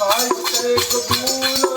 ਨਾਮ ਸਾਹਿਬ ਕਬੂਲ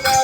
Bye.